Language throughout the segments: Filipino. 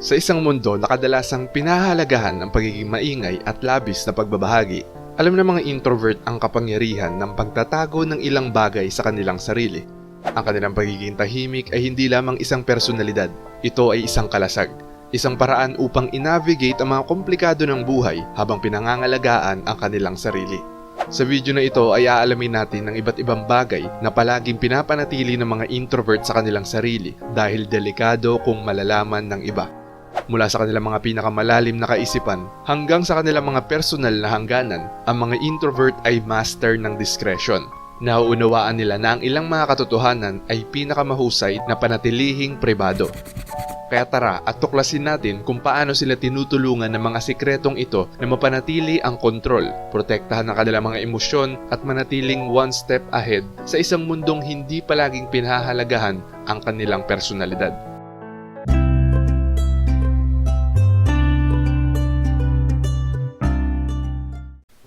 Sa isang mundo na kadalasang pinahalagahan ang pagiging maingay at labis na pagbabahagi, alam ng mga introvert ang kapangyarihan ng pagtatago ng ilang bagay sa kanilang sarili. Ang kanilang pagiging tahimik ay hindi lamang isang personalidad, ito ay isang kalasag. Isang paraan upang inavigate ang mga komplikado ng buhay habang pinangangalagaan ang kanilang sarili. Sa video na ito ay aalamin natin ng iba't ibang bagay na palaging pinapanatili ng mga introvert sa kanilang sarili dahil delikado kung malalaman ng iba. Mula sa kanilang mga pinakamalalim na kaisipan hanggang sa kanilang mga personal na hangganan, ang mga introvert ay master ng discretion. Nauunawaan nila na ang ilang mga katotohanan ay pinakamahusay na panatilihing pribado. Kaya tara at tuklasin natin kung paano sila tinutulungan ng mga sikretong ito na mapanatili ang kontrol, protektahan ang kanilang mga emosyon at manatiling one step ahead sa isang mundong hindi palaging pinahahalagahan ang kanilang personalidad.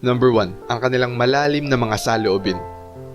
Number 1. Ang kanilang malalim na mga saloobin.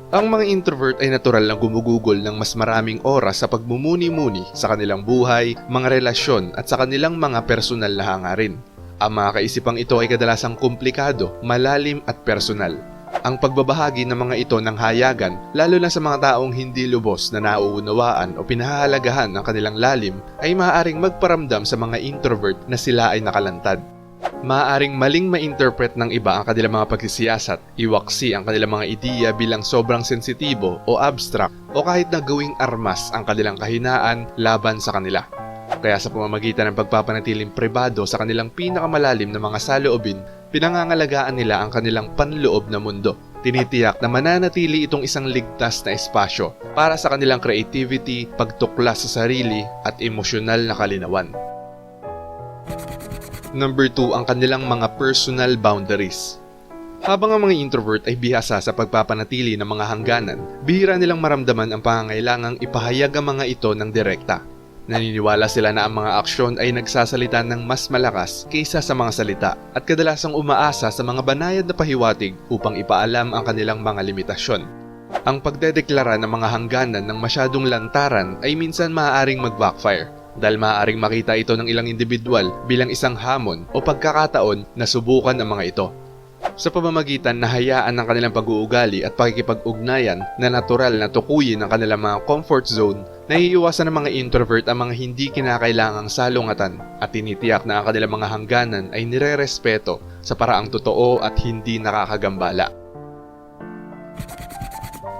Ang mga introvert ay natural na gumugugol ng mas maraming oras sa pagmumuni-muni sa kanilang buhay, mga relasyon at sa kanilang mga personal na hangarin. Ang mga kaisipang ito ay kadalasang komplikado, malalim at personal. Ang pagbabahagi ng mga ito ng hayagan, lalo na sa mga taong hindi lubos na nauunawaan o pinahahalagahan ng kanilang lalim, ay maaaring magparamdam sa mga introvert na sila ay nakalantad. Maaaring maling ma-interpret ng iba ang kanilang mga pagsisiyasat, iwaksi ang kanilang mga ideya bilang sobrang sensitibo o abstract o kahit na gawing armas ang kanilang kahinaan laban sa kanila. Kaya sa pamamagitan ng pagpapanatiling pribado sa kanilang pinakamalalim na mga saloobin, pinangangalagaan nila ang kanilang panloob na mundo. Tinitiyak na mananatili itong isang ligtas na espasyo para sa kanilang creativity, pagtuklas sa sarili at emosyonal na kalinawan. Number 2 ang kanilang mga personal boundaries. Habang ang mga introvert ay bihasa sa pagpapanatili ng mga hangganan, bihira nilang maramdaman ang pangangailangang ipahayag ang mga ito ng direkta. Naniniwala sila na ang mga aksyon ay nagsasalita ng mas malakas kaysa sa mga salita at kadalasang umaasa sa mga banayad na pahiwatig upang ipaalam ang kanilang mga limitasyon. Ang pagdedeklara ng mga hangganan ng masyadong lantaran ay minsan maaaring mag-backfire dahil maaaring makita ito ng ilang individual bilang isang hamon o pagkakataon na subukan ang mga ito. Sa pamamagitan na hayaan ng kanilang pag-uugali at pakikipag-ugnayan na natural na tukuyin ang kanilang mga comfort zone, naiiwasan ng mga introvert ang mga hindi kinakailangang salungatan at tinitiyak na ang kanilang mga hangganan ay nire-respeto sa paraang totoo at hindi nakakagambala.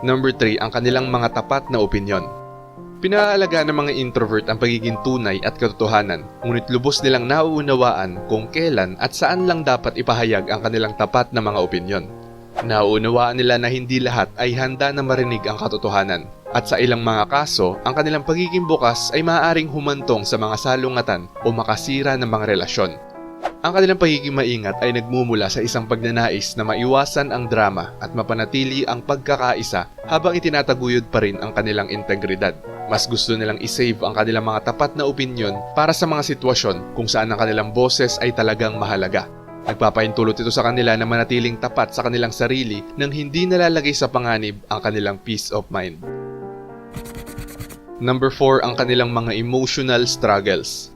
Number 3, ang kanilang mga tapat na opinyon. Pinaalaga ng mga introvert ang pagiging tunay at katotohanan, ngunit lubos nilang nauunawaan kung kailan at saan lang dapat ipahayag ang kanilang tapat na mga opinyon. Nauunawaan nila na hindi lahat ay handa na marinig ang katotohanan, at sa ilang mga kaso, ang kanilang pagiging bukas ay maaaring humantong sa mga salungatan o makasira ng mga relasyon. Ang kanilang pagiging maingat ay nagmumula sa isang pagnanais na maiwasan ang drama at mapanatili ang pagkakaisa habang itinataguyod pa rin ang kanilang integridad. Mas gusto nilang isave ang kanilang mga tapat na opinyon para sa mga sitwasyon kung saan ang kanilang boses ay talagang mahalaga. Nagpapaintulot ito sa kanila na manatiling tapat sa kanilang sarili nang hindi nalalagay sa panganib ang kanilang peace of mind. Number 4 ang kanilang mga emotional struggles.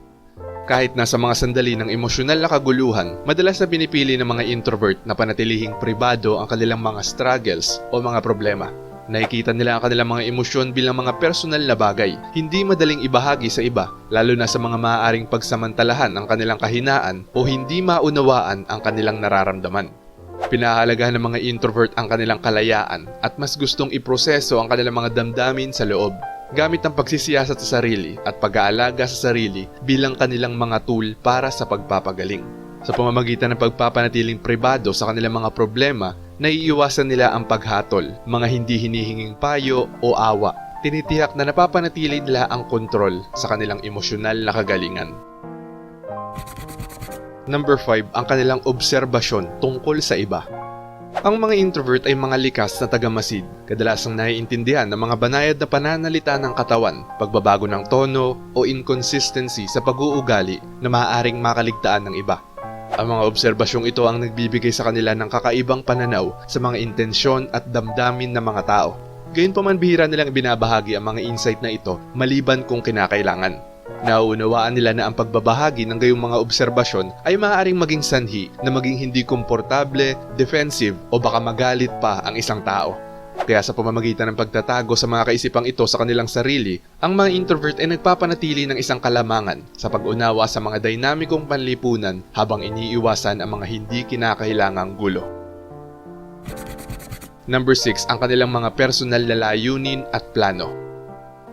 Kahit nasa mga sandali ng emosyonal na kaguluhan, madalas na pinipili ng mga introvert na panatilihing pribado ang kanilang mga struggles o mga problema. Nakikita nila ang kanilang mga emosyon bilang mga personal na bagay, hindi madaling ibahagi sa iba, lalo na sa mga maaaring pagsamantalahan ang kanilang kahinaan o hindi maunawaan ang kanilang nararamdaman. Pinahalagahan ng mga introvert ang kanilang kalayaan at mas gustong iproseso ang kanilang mga damdamin sa loob gamit ang pagsisiyasat sa sarili at pag-aalaga sa sarili bilang kanilang mga tool para sa pagpapagaling. Sa pamamagitan ng pagpapanatiling pribado sa kanilang mga problema, naiiwasan nila ang paghatol, mga hindi hinihinging payo o awa. Tinitiyak na napapanatili nila ang kontrol sa kanilang emosyonal na kagalingan. Number 5, ang kanilang obserbasyon tungkol sa iba. Ang mga introvert ay mga likas na tagamasid, kadalasang naiintindihan ng mga banayad na pananalita ng katawan, pagbabago ng tono o inconsistency sa pag-uugali na maaaring makaligtaan ng iba. Ang mga obserbasyong ito ang nagbibigay sa kanila ng kakaibang pananaw sa mga intensyon at damdamin ng mga tao. Gayunpaman bihira nilang binabahagi ang mga insight na ito maliban kung kinakailangan. Nauunawaan nila na ang pagbabahagi ng gayong mga obserbasyon ay maaaring maging sanhi na maging hindi komportable, defensive o baka magalit pa ang isang tao. Kaya sa pamamagitan ng pagtatago sa mga kaisipang ito sa kanilang sarili, ang mga introvert ay nagpapanatili ng isang kalamangan sa pag-unawa sa mga dinamikong panlipunan habang iniiwasan ang mga hindi kinakailangang gulo. Number 6, ang kanilang mga personal na layunin at plano.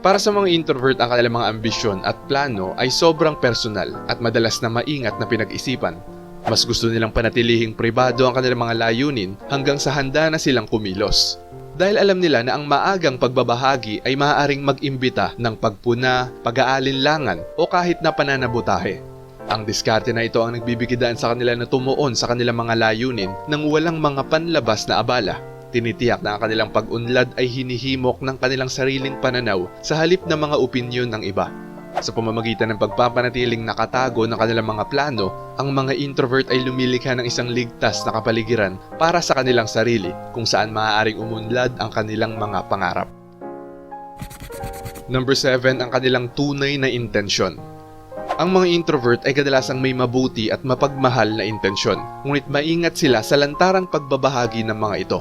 Para sa mga introvert, ang kanilang mga ambisyon at plano ay sobrang personal at madalas na maingat na pinag-isipan. Mas gusto nilang panatilihing pribado ang kanilang mga layunin hanggang sa handa na silang kumilos. Dahil alam nila na ang maagang pagbabahagi ay maaaring mag-imbita ng pagpuna, pag-aalinlangan o kahit na pananabutahe. Ang diskarte na ito ang nagbibigidaan sa kanila na tumuon sa kanilang mga layunin nang walang mga panlabas na abala. Tinitiyak na ang kanilang pag-unlad ay hinihimok ng kanilang sariling pananaw sa halip na mga opinyon ng iba. Sa pamamagitan ng pagpapanatiling nakatago ng kanilang mga plano, ang mga introvert ay lumilikha ng isang ligtas na kapaligiran para sa kanilang sarili kung saan maaaring umunlad ang kanilang mga pangarap. Number 7, ang kanilang tunay na intensyon. Ang mga introvert ay kadalasang may mabuti at mapagmahal na intensyon, ngunit maingat sila sa lantarang pagbabahagi ng mga ito.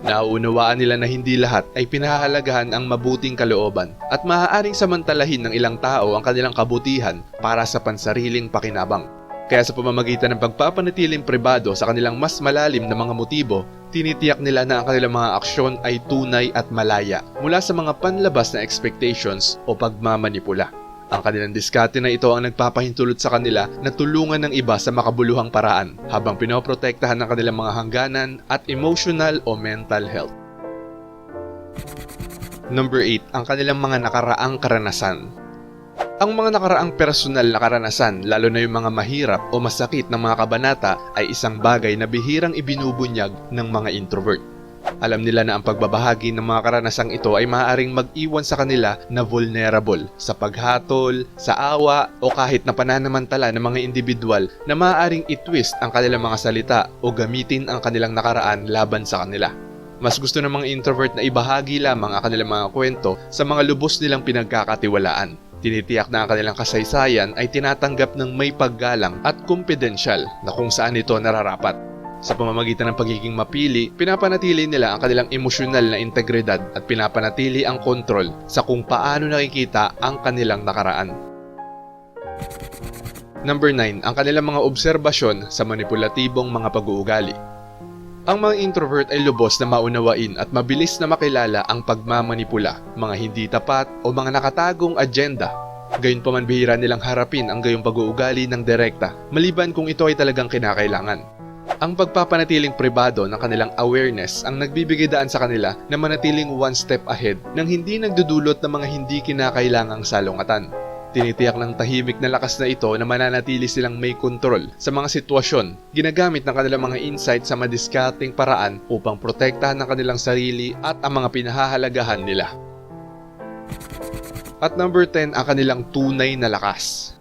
Nauunawaan nila na hindi lahat ay pinahahalagahan ang mabuting kalooban at maaaring samantalahin ng ilang tao ang kanilang kabutihan para sa pansariling pakinabang. Kaya sa pamamagitan ng pagpapanatiling pribado sa kanilang mas malalim na mga motibo, tinitiyak nila na ang kanilang mga aksyon ay tunay at malaya mula sa mga panlabas na expectations o pagmamanipula. Ang kanilang diskarte na ito ang nagpapahintulot sa kanila na tulungan ng iba sa makabuluhang paraan habang pinoprotektahan ng kanilang mga hangganan at emotional o mental health. Number 8, ang kanilang mga nakaraang karanasan. Ang mga nakaraang personal na karanasan, lalo na yung mga mahirap o masakit ng mga kabanata, ay isang bagay na bihirang ibinubunyag ng mga introvert. Alam nila na ang pagbabahagi ng mga karanasang ito ay maaaring mag-iwan sa kanila na vulnerable sa paghatol, sa awa o kahit na pananamantala ng mga individual na maaaring itwist ang kanilang mga salita o gamitin ang kanilang nakaraan laban sa kanila. Mas gusto ng mga introvert na ibahagi lamang ang kanilang mga kwento sa mga lubos nilang pinagkakatiwalaan. Tinitiyak na ang kanilang kasaysayan ay tinatanggap ng may paggalang at kumpidensyal na kung saan ito nararapat. Sa pamamagitan ng pagiging mapili, pinapanatili nila ang kanilang emosyonal na integridad at pinapanatili ang kontrol sa kung paano nakikita ang kanilang nakaraan. Number 9, ang kanilang mga obserbasyon sa manipulatibong mga pag-uugali. Ang mga introvert ay lubos na maunawain at mabilis na makilala ang pagmamanipula, mga hindi tapat o mga nakatagong agenda. Gayunpaman bihira nilang harapin ang gayong pag-uugali ng direkta, maliban kung ito ay talagang kinakailangan. Ang pagpapanatiling pribado ng kanilang awareness ang nagbibigay daan sa kanila na manatiling one step ahead nang hindi nagdudulot ng mga hindi kinakailangang salungatan. Tinitiyak ng tahimik na lakas na ito na mananatili silang may kontrol sa mga sitwasyon, ginagamit ng kanilang mga insight sa madiskarting paraan upang protektahan ng kanilang sarili at ang mga pinahahalagahan nila. At number 10, ang kanilang tunay na lakas.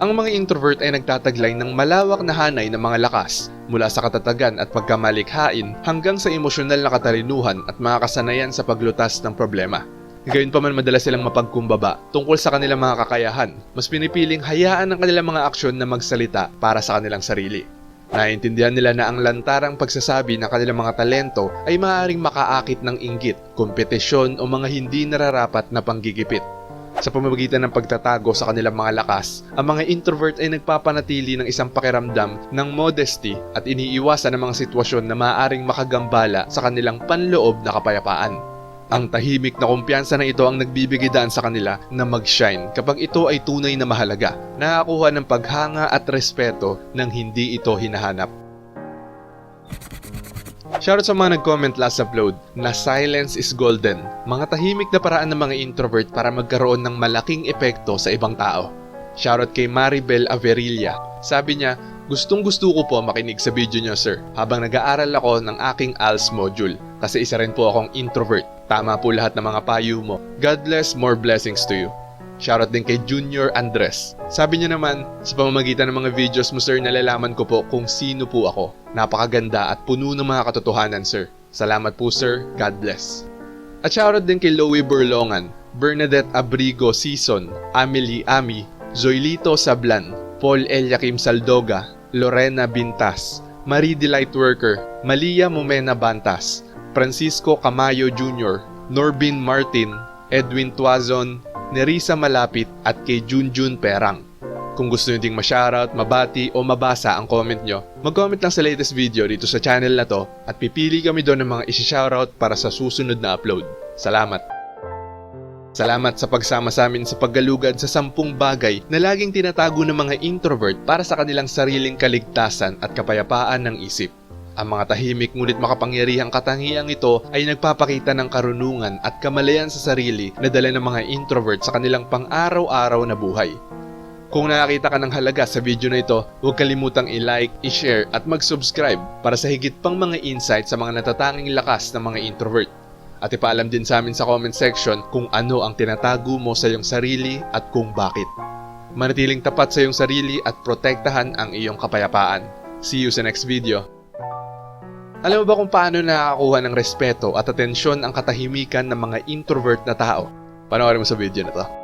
Ang mga introvert ay nagtataglay ng malawak na hanay ng mga lakas mula sa katatagan at pagkamalikhain hanggang sa emosyonal na katalinuhan at mga kasanayan sa paglutas ng problema. Gayon pa man madalas silang mapagkumbaba tungkol sa kanilang mga kakayahan, mas pinipiling hayaan ng kanilang mga aksyon na magsalita para sa kanilang sarili. Naiintindihan nila na ang lantarang pagsasabi ng kanilang mga talento ay maaaring makaakit ng inggit, kompetisyon o mga hindi nararapat na panggigipit. Sa pamamagitan ng pagtatago sa kanilang mga lakas, ang mga introvert ay nagpapanatili ng isang pakiramdam ng modesty at iniiwasan ng mga sitwasyon na maaaring makagambala sa kanilang panloob na kapayapaan. Ang tahimik na kumpiyansa na ito ang nagbibigay daan sa kanila na mag-shine kapag ito ay tunay na mahalaga, nakakuha ng paghanga at respeto nang hindi ito hinahanap. Shoutout sa mga nag-comment last upload na silence is golden. Mga tahimik na paraan ng mga introvert para magkaroon ng malaking epekto sa ibang tao. Shoutout kay Maribel Averilla. Sabi niya, gustong gusto ko po makinig sa video niyo sir habang nag-aaral ako ng aking ALS module kasi isa rin po akong introvert. Tama po lahat ng mga payo mo. God bless, more blessings to you. Shoutout din kay Junior Andres. Sabi niya naman, sa pamamagitan ng mga videos mo sir, nalalaman ko po kung sino po ako. Napakaganda at puno ng mga katotohanan sir. Salamat po sir, God bless. At shoutout din kay Loie Burlongan. Bernadette Abrigo Season, Amelie Ami, Zoilito Sablan, Paul Eliakim Saldoga, Lorena Bintas, Marie Delight Worker, Malia Momena Bantas, Francisco Camayo Jr., Norbin Martin, Edwin Tuazon, Nerissa Malapit at kay Junjun Perang. Kung gusto nyo ding ma-shoutout, mabati o mabasa ang comment nyo, mag-comment lang sa latest video dito sa channel na to at pipili kami doon ng mga isi-shoutout para sa susunod na upload. Salamat! Salamat sa pagsama sa amin sa paggalugad sa sampung bagay na laging tinatago ng mga introvert para sa kanilang sariling kaligtasan at kapayapaan ng isip. Ang mga tahimik ngunit makapangyarihang katangiang ito ay nagpapakita ng karunungan at kamalayan sa sarili na dala ng mga introvert sa kanilang pang-araw-araw na buhay. Kung nakakita ka ng halaga sa video na ito, huwag kalimutang i-like, i-share at mag-subscribe para sa higit pang mga insight sa mga natatanging lakas ng mga introvert. At ipaalam din sa amin sa comment section kung ano ang tinatago mo sa iyong sarili at kung bakit. Manatiling tapat sa iyong sarili at protektahan ang iyong kapayapaan. See you sa next video. Alam mo ba kung paano nakakakuha ng respeto at atensyon ang katahimikan ng mga introvert na tao? Panoorin mo sa video na to.